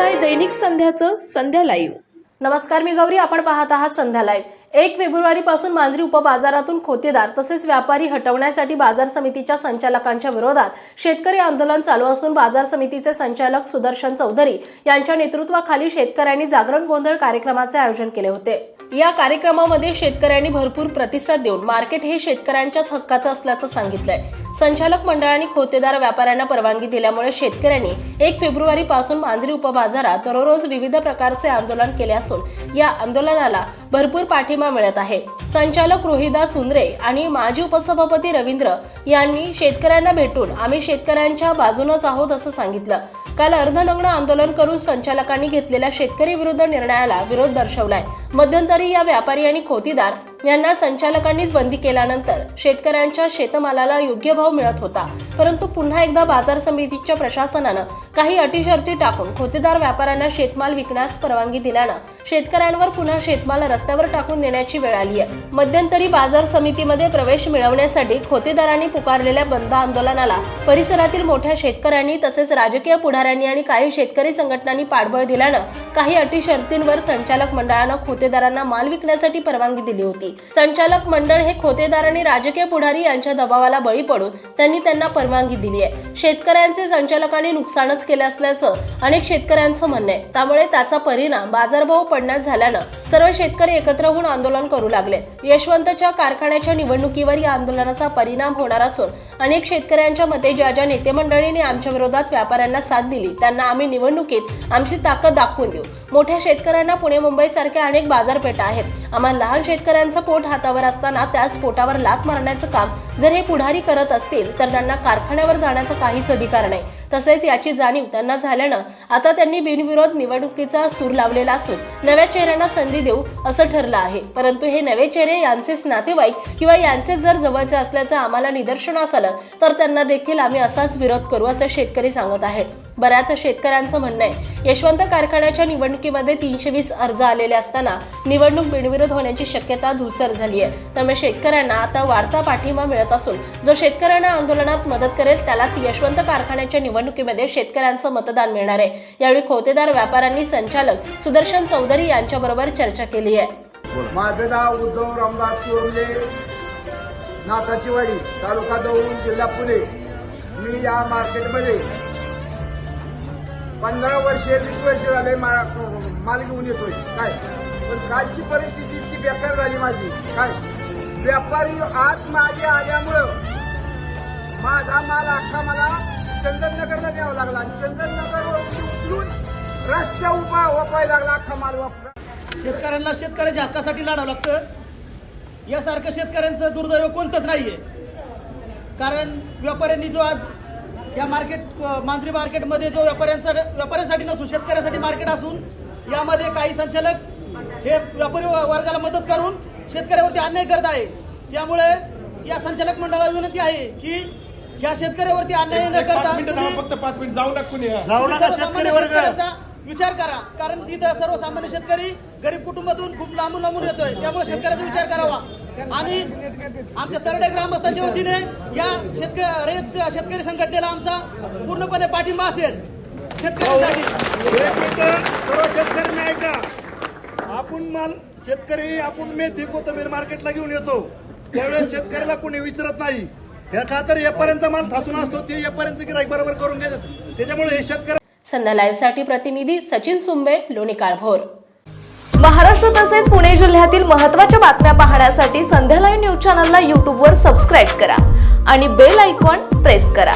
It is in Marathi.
दैनिक संध्याचं संध्या लाईव्ह नमस्कार मी गौरी आपण पाहत आहात संध्या लाईव्ह एक फेब्रुवारी पासून मांजरी उपबाजारातून खोतेदार तसेच व्यापारी हटवण्यासाठी बाजार समितीच्या संचालकांच्या विरोधात शेतकरी आंदोलन चालू असून बाजार समितीचे संचालक सुदर्शन चौधरी यांच्या नेतृत्वाखाली शेतकऱ्यांनी जागरण गोंधळ कार्यक्रमाचे आयोजन केले होते. या कार्यक्रमामध्ये शेतकऱ्यांनी भरपूर प्रतिसाद देऊन मार्केट हे शेतकऱ्यांच्याच हक्काचं असल्याचं सांगितलंय. संचालक मंडळाने खोतेदार व्यापाऱ्यांना परवानगी दिल्यामुळे शेतकऱ्यांनी एक फेब्रुवारी पासून मांजरी उपबाजारात दररोज विविध प्रकारचे आंदोलन केले असून या आंदोलनाला भरपूर पाठिंबा मिळत आहे. संचालक रोहिदास सुंदरे आणि माजी उपसभापती रवींद्र यांनी शेतकऱ्यांना भेटून आम्ही शेतकऱ्यांच्या बाजूनच आहोत असं सांगितलं. काल अर्धनग्न आंदोलन करून संचालकांनी घेतलेल्या शेतकरी विरुद्ध निर्णयाला विरोध दर्शवलाय. मध्यंतरी या व्यापारी आणि खोतीदार यांना संचालकांनीच बंदी केल्यानंतर शेतकऱ्यांच्या शेतमालाला योग्य भाव मिळत होता. परंतु पुन्हा एकदा बाजार समितीच्या प्रशासनानं काही अटी शर्ती टाकून खोतेदार व्यापाऱ्यांना शेतमाल विकण्यास परवानगी दिल्यानं शेतकऱ्यांवर पुन्हा शेतमाल रस्त्यावर टाकून देण्याची वेळ आली आहे. मध्यंतरी बाजार समितीमध्ये प्रवेश मिळवण्यासाठी खोतेदारांनी पुकारलेल्या बंद आंदोलनाला परिसरातील मोठ्या शेतकऱ्यांनी तसेच राजकीय पुढाऱ्यांनी आणि काही शेतकरी संघटनांनी पाठबळ दिल्यानं काही अटी शर्तींवर संचालक मंडळानं खोतेदारांना माल विकण्यासाठी परवानगी दिली होती. संचालक मंडळ हे खोतेदार आणि राजकीय पुढारी यांच्या दबावाला बळी पडून त्यांनी त्यांना परवानगी दिली आहे. शेतकऱ्यांचे संचालकांनी नुकसानच केले असल्याचं अनेक शेतकऱ्यांचं म्हणणं आहे. त्यामुळे त्याचा परिणाम बाजारभाव पडण्यात झाल्यानं सर्व शेतकरी एकत्र होऊन आंदोलन करू लागले. यशवंतच्या कारखान्याच्या निवडणुकीवर या आंदोलनाचा परिणाम होणार असून अनेक शेतकऱ्यांच्या मते ज्या ज्या नेते मंडळींनी आमच्या विरोधात व्यापाऱ्यांना साथ दिली त्यांना आम्ही निवडणुकीत आमची ताकद दाखवून देऊ. मोठ्या शेतकऱ्यांना पुणे मुंबई सारख्या अनेक बाजारपेठा आहेत. आम्हाला लहान शेतकऱ्यांचं पोट हातावर असताना त्याच पोटावर लात मारण्याचं काम जर हे पुढारी करत असतील तर त्यांना कारखान्यावर जाण्याचा काहीच अधिकार नाही. तसेच याची जाणीव त्यांना झाल्यानं आता त्यांनी बिनविरोध निवडणुकीचा सूर लावलेला असून नव्या चेहऱ्यांना संधी देऊ असं ठरलं आहे. परंतु हे नवे चेहरे यांचेच नातेवाईक किंवा यांचेच जर जवळचे असल्याचं आम्हाला निदर्शनास आलं तर त्यांना देखील आम्ही असाच विरोध करू असं शेतकरी सांगत आहेत. बऱ्याच शेतकऱ्यांचं म्हणणं आहे यशवंत कारखान्याच्या निवडणुकीमध्ये तीनशे वीस अर्ज आलेले असताना निवडणूक बिनविरोध होण्याची शक्यता धुसर झाली आहे त्यामुळे शेतकऱ्यांना आता वाढता पाठिंबा मिळत असून जो शेतकऱ्यांना आंदोलनात मदत करेल त्यालाच यशवंत कारखान्याच्या निवडणुकीमध्ये शेतकऱ्यांचं मतदान मिळणार आहे. यावेळी खोतेदार व्यापाऱ्यांनी संचालक सुदर्शन चौधरी यांच्याबरोबर चर्चा केली आहे. माझं नाव उद्धव रामदास चोरले नाथाची वाडी तालुका दौंड जिल्हा पुणे. मी या मार्केटमध्ये पंधरा वर्षे वीस वर्ष झाले मा- माल घेऊन येतोय. काय? पण कालची परिस्थिती इतकी बेकार झाली माझी. काय? व्यापारी आज मागे आल्यामुळं माझा माल अख्खा मला चंदननगरला द्यावा लागला. आणि उचलून रस्त्या उपाय वापायला लागला अख्खा माल वापरा शेतकऱ्यांना शेतकऱ्याच्या हक्कासाठी लढावं लागतं. यासारखं शेतकऱ्यांचं दुर्दैव कोणतंच नाहीये. कारण व्यापाऱ्यांनी जो आज या मार्केट मांजरी मार्केटमध्ये जो व्यापाऱ्यांसाठी व्यापाऱ्यांसाठी नसून शेतकऱ्यासाठी मार्केट असून यामध्ये काही संचालक हे व्यापारी वर्गाला मदत करून शेतकऱ्यावरती अन्याय करत आहे. त्यामुळे या संचालक मंडळाला विनंती आहे की या शेतकऱ्यावरती अन्याय न करता फक्त पाच मिनिट. जाऊ नका विचार करा. कारण तिथं सर्वसामान्य शेतकरी गरीब कुटुंबातून खूप लांबून लांबून येतोय. त्यामुळे शेतकऱ्याचा विचार करावा. आणि आमच्या तरडे ग्रामस्थांच्या वतीने या शेतकरी शेतकरी संघटनेला आमचा पूर्णपणे पाठिंबा असेल. शेतकऱ्यांसाठी. सर्व शेतकऱ्यांनी ऐका. आपण माल शेतकरी आपण मेथी कोथंबीर मार्केटला घेऊन येतो. त्यावेळेस शेतकऱ्याला कोणी विचारत नाही. या खातर व्यापाऱ्यांचा माल ठासून असतो ते व्यापाऱ्यांचं गिराईक बरोबर करून घेतात. त्याच्यामुळे हे शेतकरी संध्या लाईव्हसाठी प्रतिनिधी सचिन सुंबे लोणी काळभोर. महाराष्ट्र तसेच पुणे जिल्ह्यातील महत्त्वाच्या बातम्या पाहण्यासाठी संध्या लाईव्ह न्यूज चॅनलला यूट्यूबवर सबस्क्राईब करा आणि बेल आयकॉन प्रेस करा.